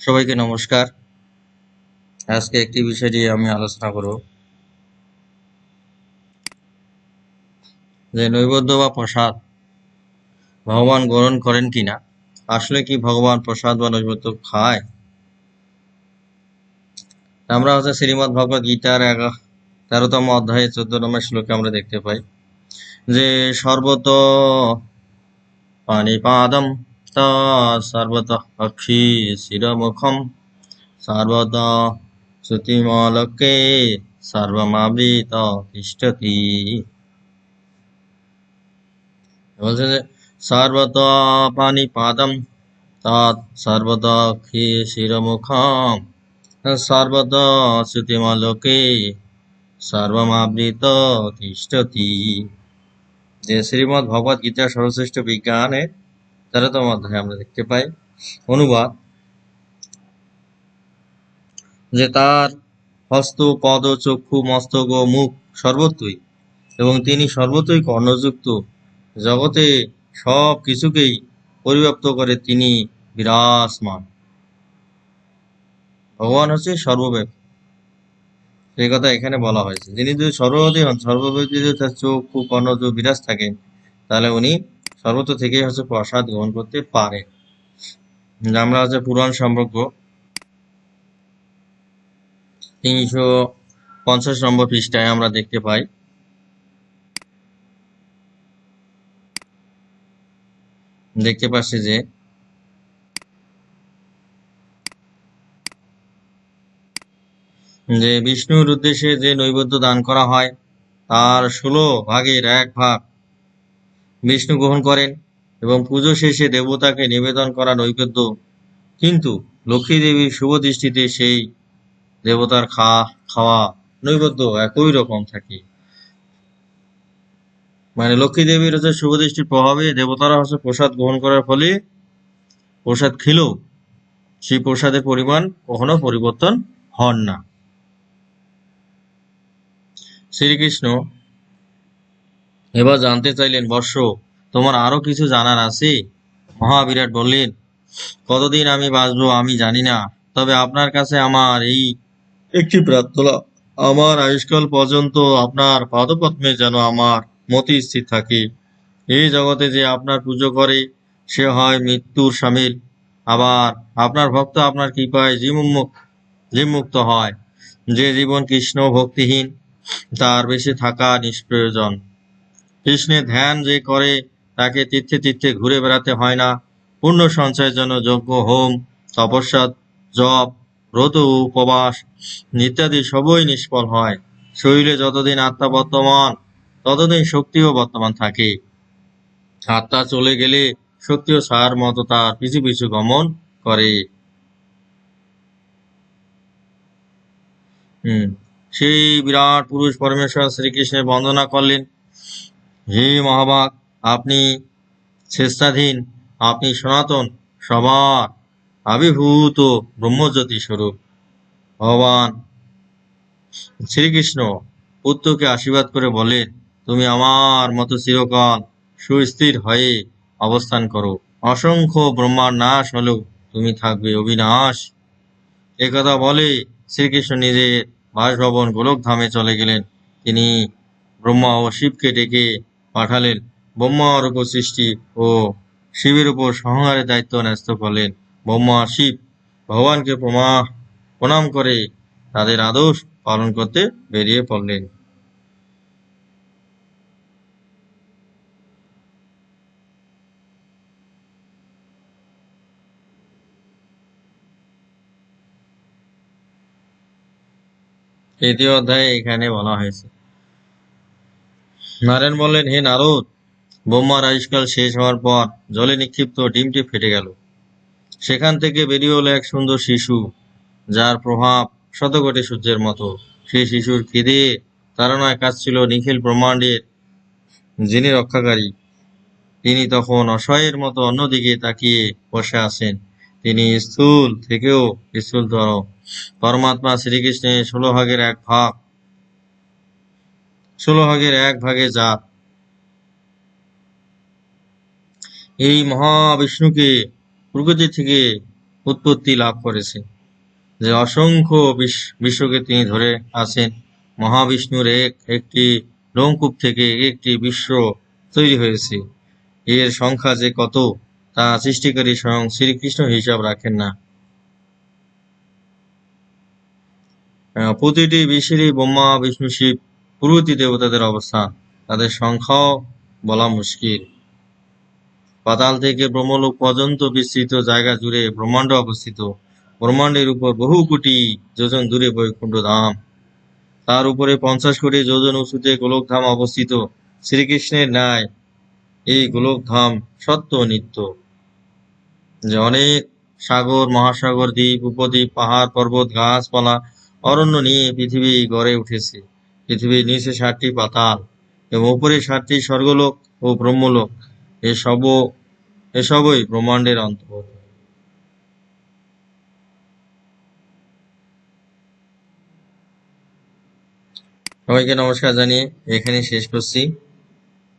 সবাইকে নমস্কার। আজকে একটি বিষয় নিয়ে আমি আলোচনা করব। যে নৈবেদ্য বা প্রসাদ ভগবান গ্রহণ করেন কিনা, আসলে কি ভগবান প্রসাদ বা নৈবেদ্য খায়? আমরা হচ্ছে শ্রীমদ ভগবত গীতার তেরোতম অধ্যায়ে চোদ্দ নম্বর শ্লোকে আমরা দেখতে পাই যে সর্বত পানিপাদম সর্বত শিরমুখম সর্বত শ্রুতিমলকে সর্বমাবৃত তিষ্ঠতি বলছে যে সর্বত পানিপাদম তৎ শিরমুখম সর্বত শ্রুতিমলোকে সর্বমাবৃত তিষ্ঠতি যে শ্রীমদ ভগবত গীতা সর্বশ্রেষ্ঠ বিজ্ঞানের তেরোতম অধ্যায়ে আমরা দেখতে পাই। অনুবাদ, যে তার হস্ত, পদ, চক্ষু, মস্তক মুখ সর্বত্রই এবং তিনি সর্বত্রই কর্ণযুক্ত। জগতে সব কিছুকেই পরিব্যাপ্ত করে তিনি বিরাজমান। ভগবান হচ্ছে সর্বব্যাপী। সেই কথা এখানে বলা হয়েছে। যিনি যদি সর্বব্যাপী হন, সর্বব্যাপী যদি তার চক্ষু কর্ণ যদি বিরাজ থাকেন তাহলে উনি সর্বত্র থেকেই হচ্ছে প্রসাদ গ্রহণ করতে পারে। আমরা হচ্ছে পুরাণ সম্পর্ক। তিনশো পঞ্চাশ নম্বর পৃষ্ঠায় আমরা দেখতে পাই। দেখতে পাচ্ছি যে যে বিষ্ণুর উদ্দেশ্যে যে নৈবেদ্য দান করা হয়, তার ষোলো ভাগের এক ভাগ বিষ্ণু গ্রহণ করেন এবং পুজো শেষে দেবতাকে নিবেদন করা নৈবেদ্য। কিন্তু লক্ষ্মী দেবীর শুভ দৃষ্টিতে সেই দেবতার খা, খাওয়া নৈবেদ্য একই রকম থাকে। মানে লক্ষ্মী দেবীর হচ্ছে শুভ দৃষ্টির প্রভাবে দেবতারা হচ্ছে প্রসাদ গ্রহণ করার ফলে প্রসাদ খেলেও সেই প্রসাদের পরিমাণ কখনো পরিবর্তন হন না। শ্রীকৃষ্ণ, এবার জানতে চাইলেন, বর্ষ, তোমার আরও কিছু জানার আছে? মহাবিরাট বললেন, কতদিন আমি বাঁচবো আমি জানি না, তবে আপনার কাছে আমার এই একটি প্রার্থনা, আমার আয়ুষ্কাল পর্যন্ত আপনার পাদপদ্মে যেন আমার মতি স্থির থাকে। এই জগতে যে আপনার পুজো করে, সে হয় মৃত্যুর সামিল। আবার আপনার ভক্ত আপনার কৃপায় জীবমুখ জীবমুক্ত হয়। যে জীবন কৃষ্ণ ভক্তিহীন তার বেশি থাকা নিষ্প্রয়োজন। কৃষ্ণের ধ্যান যে করে, তাকে তীর্থে তীর্থে ঘুরে বেড়াতে হয় না। পূর্ণ সঞ্চয়ের জন্য যজ্ঞ, হোম তপস্যা জপ ব্রত উপবাস ইত্যাদি সবই নিষ্ফল হয়। শরীরে যতদিন আত্মা বর্তমান, ততদিন শক্তিও বর্তমান থাকে। আত্মা চলে গেলে শক্তিও সার মতো তার পিছু পিছু গমন করে। হুম। সেই বিরাট পুরুষ পরমেশ্বর শ্রীকৃষ্ণের বন্দনা করলেন। হে মহাভাগ, আপনি স্বেচ্ছাধীন আপনি সনাতন, সবার আবির্ভূত ব্রহ্মজ্যোতি স্বরূপ। ভগবান শ্রীকৃষ্ণ পুত্রকে আশীর্বাদ করে বলেন, তুমি আমার মতো চিরকাল সুস্থির হয়ে অবস্থান করো। অসংখ্য ব্রহ্মার নাশ হলেও তুমি থাকবে অবিনাশ। একথা বলে শ্রীকৃষ্ণ নিজের বাসভবন গোলকধামে চলে গেলেন। তিনি ব্রহ্মা ও শিবকে ডেকে পাঠালেন। ব্রহ্মা উপর সৃষ্টি ও শিবের উপর সংহারের দায়িত্ব ন্যস্ত করলেন। ব্রহ্মা শিব ভগবানকে প্রমা, প্রণাম করে তাদের আদর্শ পালন করতে বেরিয়ে পড়লেন। তৃতীয় অধ্যায়ে এখানে বলা হয়েছে। নারায়ণ বললেন, হে নারদ ব্রহ্মার আয়ুষ্কাল শেষ হওয়ার পর জলে নিক্ষিপ্ত ডিমটি ফেটে গেল। সেখান থেকে বেরিয়ে হলো এক সুন্দর শিশু, যার প্রভাব শতকোটি সূর্যের মতো। সেই শিশুর খিদে, তাড়নায় কাজ ছিল নিখিল ব্রহ্মাণ্ডের যিনি রক্ষাকারী। তিনি তখন অসহায়ের মতো অন্যদিকে তাকিয়ে বসে আছেন। তিনি স্থূল থেকেও স্থূলতর পরমাত্মা শ্রীকৃষ্ণের ষোলো ভাগের এক ভাগ, ষোলো ভাগের এক ভাগে জাত। এই মহাবিষ্ণুকে প্রকৃতি থেকে উৎপত্তি লাভ করেছে। যে অসংখ্য বিশ- বিশ্বকে তিনি ধরে আছেন, মহাবিষ্ণুর এক, একটি লোমকূপ থেকে একটি বিশ্ব তৈরি হয়েছে। এর সংখ্যা যে কত, তা সৃষ্টিকারী স্বয়ং শ্রীকৃষ্ণ হিসাব রাখেন না। প্রতিটি বিশ্বেরই ব্রহ্মা, বিষ্ণু, শিব প্রভৃতি দেবতাদের অবস্থান। তাদের সংখ্যাও বলা মুশকিল। পাতাল থেকে ব্রহ্মলোক পর্যন্ত বিস্তৃত জায়গা জুড়ে ব্রহ্মাণ্ড অবস্থিত। ব্রহ্মাণ্ডের উপর বহু কোটি যোজন দূরে বৈকুণ্ঠ ধাম। তার উপরে পঞ্চাশ কোটি যোজন উঁচুতে গোলকধাম অবস্থিত। শ্রীকৃষ্ণের ন্যায় এই গোলকধাম সত্য নিত্য। যে অনেক সাগর, মহাসাগর, দ্বীপ, উপদ্বীপ, পাহাড়, পর্বত, গাছপালা অরণ্য নিয়ে পৃথিবী গড়ে উঠেছে। পৃথিবীর নিচে সাতটি পাতাল এবং উপরে সাতটি স্বর্গলোক ও ব্রহ্মলোক। এসব এসবই ব্রহ্মাণ্ডের অন্তর্গত। সবাইকে নমস্কার জানিয়ে এখানে শেষ করছি।